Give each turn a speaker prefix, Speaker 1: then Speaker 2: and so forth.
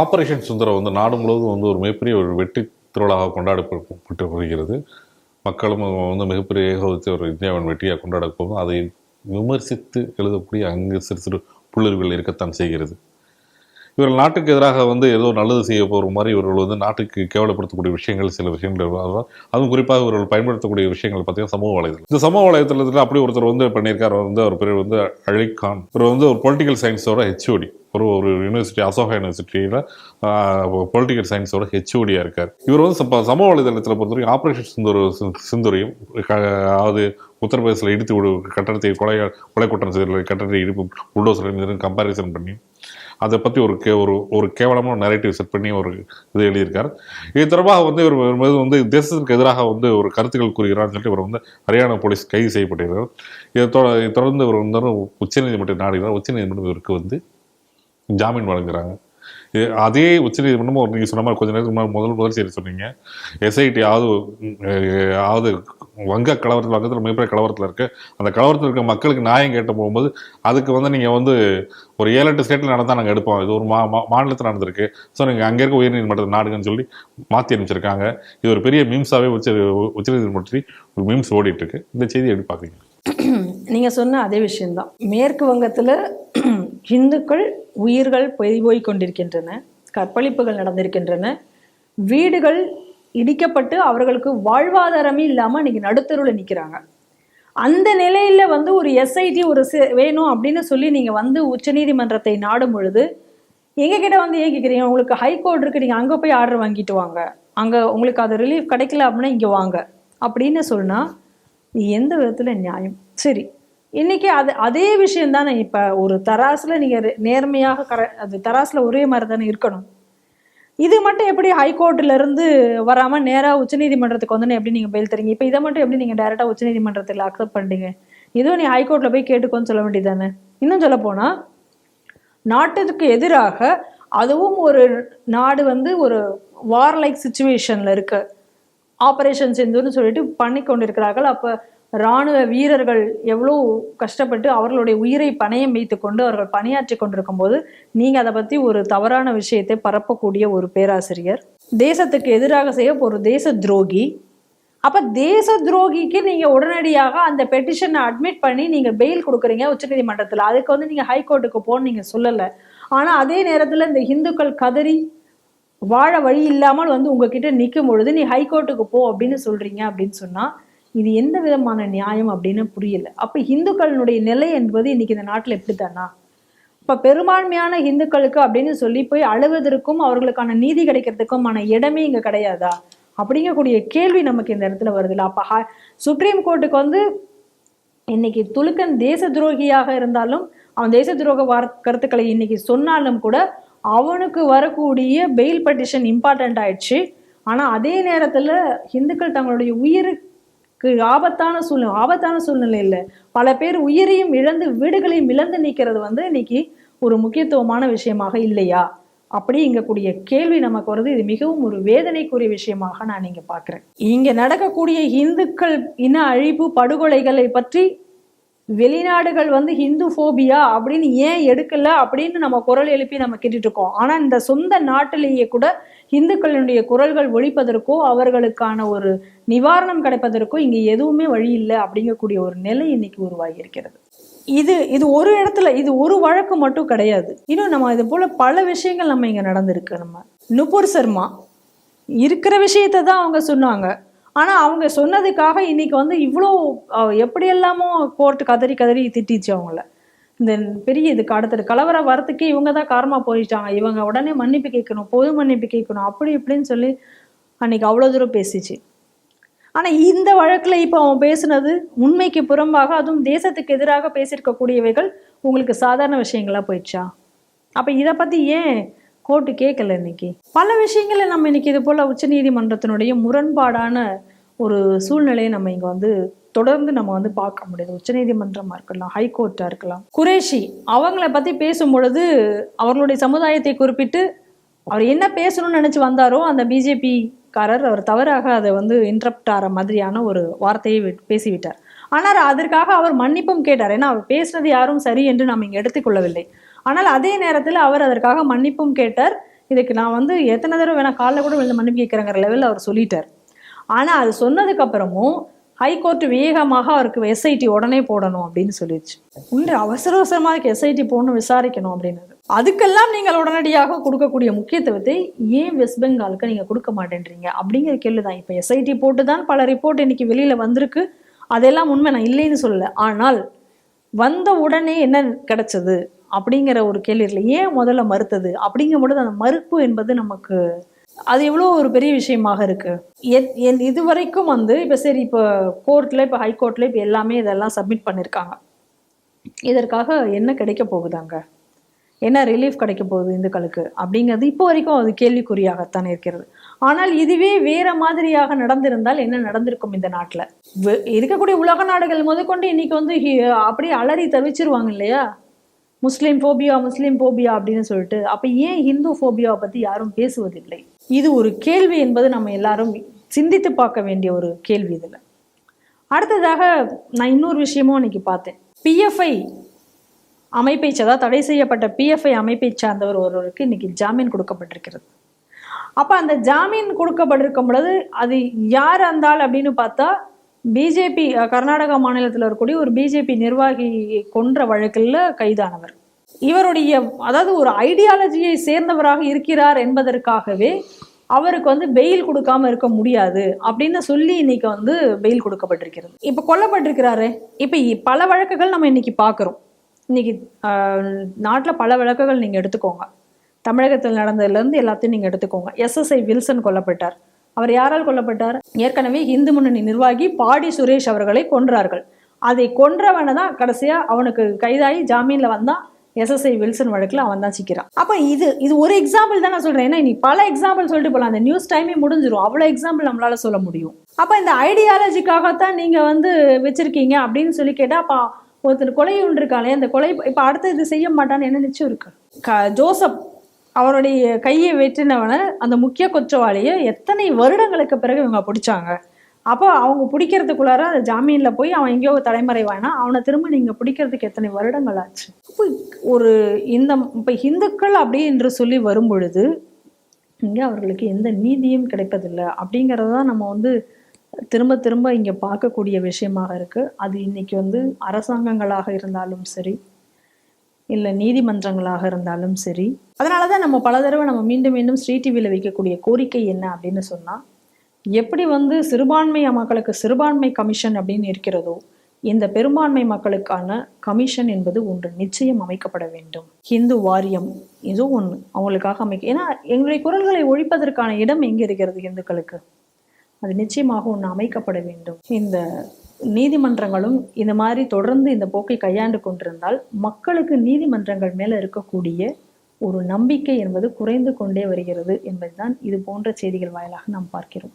Speaker 1: Operation Sundaram வந்து நாடு முழுவதும் வந்து ஒரு மிகப்பெரிய ஒரு வெற்றி திருவிழாவாக கொண்டாடப்பட்டு வருகிறது. மக்களும் வந்து மிகப்பெரிய ஏகோபித்த ஒரு இந்தியாவின் வெற்றியாக கொண்டாட போகும். அதை விமர்சித்து எழுதக்கூடிய அங்கு சிறு சிறு புள்ளர்கள் இருக்கத்தான் செய்கிறது. இவர்கள் நாட்டுக்கு எதிராக வந்து ஏதோ நல்லது செய்ய போகிற மாதிரி இவர்கள் வந்து நாட்டுக்கு கேவலப்படுத்தக்கூடிய விஷயங்கள் சில விஷயங்கள் அதுவும் குறிப்பாக இவர்கள் பயன்படுத்தக்கூடிய விஷயங்கள் பார்த்தீங்கன்னா சமூக வலைதளம் இந்த சமூக வலைதளத்தில் அப்படி ஒருத்தர் வந்து பண்ணியிருக்கார் வந்து அவர் பேர் வந்து அழிகான் இவர் வந்து ஒரு பொலிட்டிக்கல் சயின்ஸோட ஹெச்ஓடி ஒரு ஒரு யூனிவர்சிட்டி அசோகா யூனிவர்சிட்டியில் பொலிட்டிக்கல் சயின்ஸோட ஹெச்ஓடியாக இருக்கார். இவர் வந்து சமூக வலைதளத்தில் பொறுத்தவரைக்கும் ஆப்ரேஷன் சிந்தூர் சிந்துரையும் க- அதாவது உத்தரப்பிரதேசில் இடித்து விடு கட்டடத்தை கொலை கொலை குற்றம் செய்த கட்டடத்தை இடிப்பு புல்டோசர் கம்பாரிசன் பண்ணி அதை பற்றி ஒரு கே ஒரு ஒரு கேவலமான நரேட்டிவ் செட் பண்ணி ஒரு இது எழுதியிருக்கார். இது தொடர்பாக வந்து இவர் மீது வந்து தேசத்திற்கு எதிராக வந்து ஒரு கருத்துக்கள் கூறுகிறார்னு சொல்லிட்டு இவர் வந்து ஹரியானா போலீஸ் கைது செய்யப்பட்டிருக்கிறார். இதை தொட- இதை தொடர்ந்து இவர் வந்து உச்சநீதிமன்றம் நாடுகிறார் உச்சநீதிமன்றம் இவருக்கு வந்து ஜாமீன் வழங்குறாங்க. இது அதே உச்சநீதிமன்றம் ஒரு நீங்கள் சொன்ன மாதிரி கொஞ்ச நேரத்துக்கு முன்னாடி முதல் முதல் சரி சொன்னீங்க. எஸ்ஐடி ஆவது ஆவது வங்க கலவரத்தில் வங்கத்தில் மிகப்பெரிய கலவரத்தில் இருக்கு. அந்த கலவரத்தில் இருக்க மக்களுக்கு நியாயம் கேட்ட போகும்போது அதுக்கு வந்து நீங்கள் வந்து ஒரு ஏழு எட்டு ஸ்டேட்டில் நடந்தால் நாங்கள் எடுப்போம். இது ஒரு மா மா- மாநிலத்தில் நடந்திருக்கு. ஸோ நீங்கள் அங்கே இருக்க உயர்நீதிமன்றத்தில் நாடுங்கன்னு சொல்லி மாற்றி அனுப்பிச்சிருக்காங்க. இது ஒரு பெரிய மீம்ஸாகவே உச்ச உச்சநீதிமன்றத்தில் ஒரு மீம்ஸ் ஓடிட்டு இருக்கு. இந்த செய்தி எப்படி பார்க்குறீங்க
Speaker 2: நீங்கள் சொன்ன அதே விஷயம்தான். மேற்கு வங்கத்தில் இந்துக்கள் உயிர்கள் பொய் போய் கொண்டிருக்கின்றன கற்பழிப்புகள் நடந்திருக்கின்றன. வீடுகள் இடிக்கப்பட்டு அவர்களுக்கு வாழ்வாதாரமே இல்லாமல் இன்றைக்கி நடுத்தருவில் நிற்கிறாங்க அந்த நிலையில் வந்து ஒரு எஸ்ஐடி ஒரு வேணும் அப்படின்னு சொல்லி நீங்கள் வந்து உச்சநீதிமன்றத்தை நாடும் பொழுது எங்க கிட்ட வந்து ஏன் கேட்குறீங்க உங்களுக்கு ஹைகோர்ட் இருக்குது நீங்கள் அங்கே போய் ஆர்டர் வாங்கிட்டு வாங்க. அங்கே உங்களுக்கு அது ரிலீஃப் கிடைக்கல அப்படின்னா இங்கே வாங்க. அப்படின்னு சொன்னால் எந்த விதத்தில் நியாயம்? சரி இன்னைக்கு அது அதே விஷயம் தானே இப்ப ஒரு தராசுல நீங்க நேர்மையாக கர அது தராசில் ஒரே மாதிரி தானே இருக்கணும். இது மட்டும் எப்படி ஹைகோர்ட்டிலேருந்து இருந்து வராம நேரா உச்சநீதிமன்றத்துக்கு வந்து எப்படி நீங்க பெயில் தரீங்க இப்ப இதை மட்டும் எப்படி நீங்க டேரெக்டாக உச்சநீதிமன்றத்தில் அக்செப்ட் பண்றீங்க? இதுவும் நீ ஹைகோர்ட்டில் போய் கேட்டுக்கோன்னு சொல்ல வேண்டியதானே இன்னும் சொல்ல போனா நாட்டுக்கு எதிராக அதுவும் ஒரு நாடு வந்து ஒரு வார் லைக் சுச்சுவேஷன்ல இருக்கு. ஆபரேஷன் சிந்துன்னு சொல்லிட்டு பண்ணி கொண்டிருக்கிறார்கள் அப்போ ராணுவ வீரர்கள் எவ்வளோ கஷ்டப்பட்டு அவர்களுடைய உயிரை பணையம் வைத்து கொண்டு அவர்கள் பணியாற்றி கொண்டிருக்கும் போது நீங்கள் அதை பற்றி ஒரு தவறான விஷயத்தை பரப்பக்கூடிய ஒரு பேராசிரியர். தேசத்துக்கு எதிராக செய்ய ஒரு தேச துரோகி. அப்போ தேச துரோகிக்கு நீங்கள் உடனடியாக அந்த பெட்டிஷனை அட்மிட் பண்ணி நீங்கள் பெயில் கொடுக்குறீங்க உச்சநீதிமன்றத்தில். அதுக்கு வந்து நீங்கள் ஹைகோர்ட்டுக்கு போன்னு நீங்கள் சொல்லலை. ஆனால் அதே நேரத்தில் இந்த இந்துக்கள் கதறி வாழ வழி இல்லாமல் வந்து உங்ககிட்ட நிற்கும் பொழுது நீ ஹைகோர்ட்டுக்கு போ அப்படின்னு சொல்கிறீங்க அப்படின்னு சொன்னால் இது எந்த விதமான நியாயம் அப்படின்னு புரியல. அப்ப இந்துக்களினுடைய நிலை என்பது இன்னைக்கு இந்த நாட்டில் எப்படித்தானா இப்ப பெரும்பான்மையான இந்துக்களுக்கு அப்படின்னு சொல்லி போய் அழுவதற்கும் அவர்களுக்கான நீதி கிடைக்கிறதுக்குமான இடமே இங்க கிடையாதா? அப்படிங்கக்கூடிய கேள்வி நமக்கு இந்த இடத்துல வருதுல்ல. அப்ப ஹா- சுப்ரீம் கோர்ட்டுக்கு வந்து இன்னைக்கு துலுக்கன் தேச துரோகியாக இருந்தாலும் அவன் தேச துரோக வார கருத்துக்களை இன்னைக்கு சொன்னாலும் கூட அவனுக்கு வரக்கூடிய பெயில் பெட்டிஷன் இம்பார்ட்டன்ட் ஆயிடுச்சு. ஆனா அதே நேரத்துல இந்துக்கள் தங்களுடைய உயிருக்கு ஆபத்தான சூழ்நிலை ஆபத்தான சூழ்நிலை இல்லை. பல பேர் உயிரையும் இழந்து வீடுகளையும் இழந்து நிற்கிறது வந்து இன்னைக்கு ஒரு முக்கியத்துவமான விஷயமாக இல்லையா? அப்படிங்கக்கூடிய கேள்வி நமக்கு வருது. இது மிகவும் ஒரு வேதனைக்குரிய விஷயமாக நான் இங்க பார்க்குறேன். இங்க நடக்கக்கூடிய இந்துக்கள் இன அழிப்பு படுகொலைகளை பற்றி வெளிநாடுகள் வந்து ஹிந்து ஃபோபியா அப்படின்னு ஏன் எடுக்கல அப்படின்னு நம்ம குரல் எழுப்பி நம்ம கேட்டுட்டு இருக்கோம் ஆனா இந்த சொந்த நாட்டிலேயே கூட இந்துக்களுடைய குரல்கள் ஒழிப்பதற்கோ அவர்களுக்கான ஒரு நிவாரணம் கிடைப்பதற்கோ இங்க எதுவுமே வழி இல்லை அப்படிங்கக்கூடிய ஒரு நிலை இன்னைக்கு உருவாகி இருக்கிறது. இது இது ஒரு இடத்துல இது ஒரு வழக்கு மட்டும் கிடையாது. இன்னும் நம்ம இது போல பல விஷயங்கள் நம்ம இங்க நடந்திருக்கு. நம்ம நுபுர் சர்மா இருக்கிற விஷயத்தை தான் அவங்க சொன்னாங்க. ஆனால் அவங்க சொன்னதுக்காக இன்னைக்கு வந்து இவ்வளோ அஹ், எப்படியெல்லாமோ கோர்ட்டு கதறி கதறி திட்டிச்சு அவங்கள. இந்த பெரிய இதுக்கு அடுத்தது கலவரம் வரத்துக்கே இவங்க தான் காரமாக போயிட்டாங்க. இவங்க உடனே மன்னிப்பு கேட்கணும் பொது மன்னிப்பு கேட்கணும் அப்படி இப்படின்னு சொல்லி அன்னைக்கு அவ்வளோ தூரம் பேசிச்சு. ஆனால் இந்த வழக்கில் இப்போ அவன் பேசுனது உண்மைக்கு புறம்பாக அதுவும் தேசத்துக்கு எதிராக பேசியிருக்கக்கூடியவைகள் உங்களுக்கு சாதாரண விஷயங்களா போயிடுச்சா? அப்போ இதை பற்றி ஏன் கோர்ட்டு கேட்கல இன்னைக்கு. பல விஷயங்களை நம்ம இன்னைக்கு இது போல உச்சநீதிமன்றத்தினுடைய முரண்பாடான ஒரு சூழ்நிலையை நம்ம இங்க வந்து தொடர்ந்து நம்ம வந்து பார்க்க முடியுது. உச்சநீதிமன்றமா இருக்கலாம் ஹைகோர்ட்டா இருக்கலாம். குரேஷி அவங்கள பத்தி பேசும் பொழுது அவர்களுடைய சமுதாயத்தை குறிப்பிட்டு அவர் என்ன பேசணும்னு நினைச்சு வந்தாரோ அந்த பிஜேபி காரர் அவர் தவறாக அதை வந்து இன்டரப்ட் ஆகிற மாதிரியான ஒரு வார்த்தையை விட்- பேசிவிட்டார். ஆனால் அதற்காக அவர் மன்னிப்பும் கேட்டார். ஏன்னா அவர் பேசுனது யாரும் சரி என்று நாம் இங்கே எடுத்துக்கொள்ளவில்லை ஆனால் அதே நேரத்தில் அவர் அதற்காக மன்னிப்பும் கேட்டார். இதுக்கு நான் வந்து எத்தனை தடவை வேணால் காலைல கூட விழுந்து மன்னிப்பு கேட்குறங்கிற லெவலில் அவர் சொல்லிட்டார். ஆனால் அது சொன்னதுக்கப்புறமும் ஹைகோர்ட் வேகமாக அவருக்கு எஸ்ஐடி உடனே போடணும் அப்படின்னு சொல்லிடுச்சு. உண்டு அவசர அவசரமாக எஸ்ஐடி போடணும் விசாரிக்கணும் அப்படின்னது அதுக்கெல்லாம் நீங்கள் உடனடியாக கொடுக்கக்கூடிய முக்கியத்துவத்தை ஏன் வெஸ்ட் பெங்காலுக்கு நீங்கள் கொடுக்க மாட்டேன்றீங்க? அப்படிங்கிற கேள்வி தான் இப்போ எஸ்ஐடி போட்டு தான் பல ரிப்போர்ட் இன்னைக்கு வெளியில் வந்திருக்கு. அதெல்லாம் உண்மை நான் இல்லைன்னு சொல்லலை. ஆனால் வந்த உடனே என்ன கிடைச்சது? அப்படிங்கிற ஒரு கேள்வி இல்லை ஏன் முதல்ல மறுத்தது? அப்படிங்கும் பொழுது அந்த மறுப்பு என்பது நமக்கு அது எவ்வளோ ஒரு பெரிய விஷயமாக இருக்கு. என் இது வரைக்கும் வந்து இப்போ சரி இப்போ கோர்ட்டில் இப்போ ஹைகோர்ட்டில் இப்போ எல்லாமே இதெல்லாம் சப்மிட் பண்ணியிருக்காங்க இதற்காக என்ன கிடைக்க போகுதாங்க என்ன ரிலீஃப் கிடைக்க போகுது இந்துக்களுக்கு? அப்படிங்கிறது இப்போ வரைக்கும் அது கேள்விக்குறியாகத்தான் இருக்கிறது. ஆனால் இதுவே வேற மாதிரியாக நடந்திருந்தால் என்ன நடந்திருக்கும் இந்த நாட்டில்? இருக்கக்கூடிய உலக நாடுகள் முதற்கொண்டு இன்னைக்கு வந்து அப்படியே அலறி தவிச்சிருவாங்க இல்லையா? முஸ்லீம் ஃபோபியா முஸ்லீம் ஃபோபியா அப்படின்னு சொல்லிட்டு அப்போ ஏன் ஹிந்து ஃபோபியாவை பற்றி யாரும் பேசுவதில்லை? இது ஒரு கேள்வி என்பது நம்ம எல்லாரும் சிந்தித்து பார்க்க வேண்டிய ஒரு கேள்வி இதில். அடுத்ததாக நான் இன்னொரு விஷயமும் இன்னைக்கு பார்த்தேன். பிஎஃப்ஐ அமைப்பை அதாவது தடை செய்யப்பட்ட பிஎஃப்ஐ அமைப்பை சார்ந்தவர் ஒருவருக்கு இன்னைக்கு ஜாமீன் கொடுக்கப்பட்டிருக்கிறது. அப்போ அந்த ஜாமீன் கொடுக்கப்பட்டிருக்கும் பொழுது அது யார் அந்தாள் அப்படின்னு பார்த்தா பிஜேபி கர்நாடகா மாநிலத்தில் இருக்கக்கூடிய ஒரு பிஜேபி நிர்வாகி கொன்ற வழக்கில் கைதானவர். இவருடைய அதாவது ஒரு ஐடியாலஜியை சேர்ந்தவராக இருக்கிறார் என்பதற்காகவே அவருக்கு வந்து பெயில் கொடுக்காம இருக்க முடியாது அப்படின்னு சொல்லி இன்னைக்கு வந்து பெயில் கொடுக்கப்பட்டிருக்கிறது. இப்போ கொல்லப்பட்டிருக்கிறாரு. இப்போ இ- பல வழக்குகள் நம்ம இன்னைக்கு பார்க்குறோம் இன்னைக்கு நாட்டில் பல வழக்குகள் நீங்கள் எடுத்துக்கோங்க. தமிழகத்தில் நடந்ததுலேருந்து எல்லாத்தையும் நீங்கள் எடுத்துக்கோங்க. எஸ்எஸ்ஐ வில்சன் கொல்லப்பட்டார். அவர் யாரால் கொல்லப்பட்டார்? ஏற்கனவே இந்து முன்னணி நிர்வாகி பாடி சுரேஷ் அவர்களை கொன்றார்கள். அதை கொன்றவனை தான் கடைசியாக அவனுக்கு கைதாகி ஜாமீனில் வந்தான். எஸ்எஸ்ஐ வில்சன் வழக்கில் அவன் தான் சிக்கிறான். அப்போ இது இது ஒரு எக்ஸாம்பிள் தான் நான் சொல்கிறேன் ஏன்னா நீ பல எக்ஸாம்பிள் சொல்லிட்டு போகலாம் அந்த நியூஸ் டைமே முடிஞ்சிடும் அவ்வளோ எக்ஸாம்பிள் நம்மளால் சொல்ல முடியும். அப்போ இந்த ஐடியாலஜிக்காகத்தான் நீங்கள் வந்து வச்சுருக்கீங்க அப்படின்னு சொல்லி கேட்டால் அப்போ ஒருத்தர் கொலை ஒன்று இருக்காளே அந்த கொலை இப்போ அடுத்து இது செய்ய மாட்டான்னு என்ன நிச்சயம் இருக்கு? க ஜோசப் அவருடைய கையை வெட்டினவனை அந்த முக்கிய குற்றவாளியை எத்தனை வருடங்களுக்கு பிறகு இவங்க பிடிச்சாங்க? அப்போ அவங்க பிடிக்கிறதுக்குள்ளார அந்த ஜாமீனில் போய் அவன் எங்கேயோ தலைமறைவானா அவனை திரும்ப நீங்கள் பிடிக்கிறதுக்கு எத்தனை வருடங்கள் ஆச்சு? இப்போ ஒரு இந்த இப்போ இந்துக்கள் அப்படி என்று சொல்லி வரும் பொழுது இங்கே அவர்களுக்கு எந்த நீதியும் கிடைப்பதில்லை. அப்படிங்கிறது தான் நம்ம வந்து திரும்ப திரும்ப இங்கே பார்க்கக்கூடிய விஷயமாக இருக்குது அது இன்னைக்கு வந்து அரசாங்கங்களாக இருந்தாலும் சரி இல்லை நீதிமன்றங்களாக இருந்தாலும் சரி. அதனால தான் நம்ம பல தடவை நம்ம மீண்டும் மீண்டும் ஸ்ரீ டிவியில் வைக்கக்கூடிய கோரிக்கை என்ன அப்படின்னு சொன்னால் எப்படி வந்து சிறுபான்மை மக்களுக்கு சிறுபான்மை கமிஷன் அப்படின்னு இருக்கிறதோ இந்த பெரும்பான்மை மக்களுக்கான கமிஷன் என்பது ஒன்று நிச்சயம் அமைக்கப்பட வேண்டும். ஹிந்து வாரியம் ஏதோ ஒன்று அவங்களுக்காக அமைக்க ஏன்னா எங்களுடைய குரல்களை ஒழிப்பதற்கான இடம் எங்கே இருக்கிறது இந்துக்களுக்கு அது நிச்சயமாக ஒன்று அமைக்கப்பட வேண்டும். இந்த நீதிமன்றங்களும் இந்த மாதிரி தொடர்ந்து இந்த போக்கை கையாண்டு கொண்டிருந்தால் மக்களுக்கு நீதிமன்றங்கள் மேலே இருக்கக்கூடிய ஒரு நம்பிக்கை என்பது குறைந்து கொண்டே வருகிறது என்பதுதான் இது போன்ற செய்திகள் வாயிலாக நாம் பார்க்கிறோம்.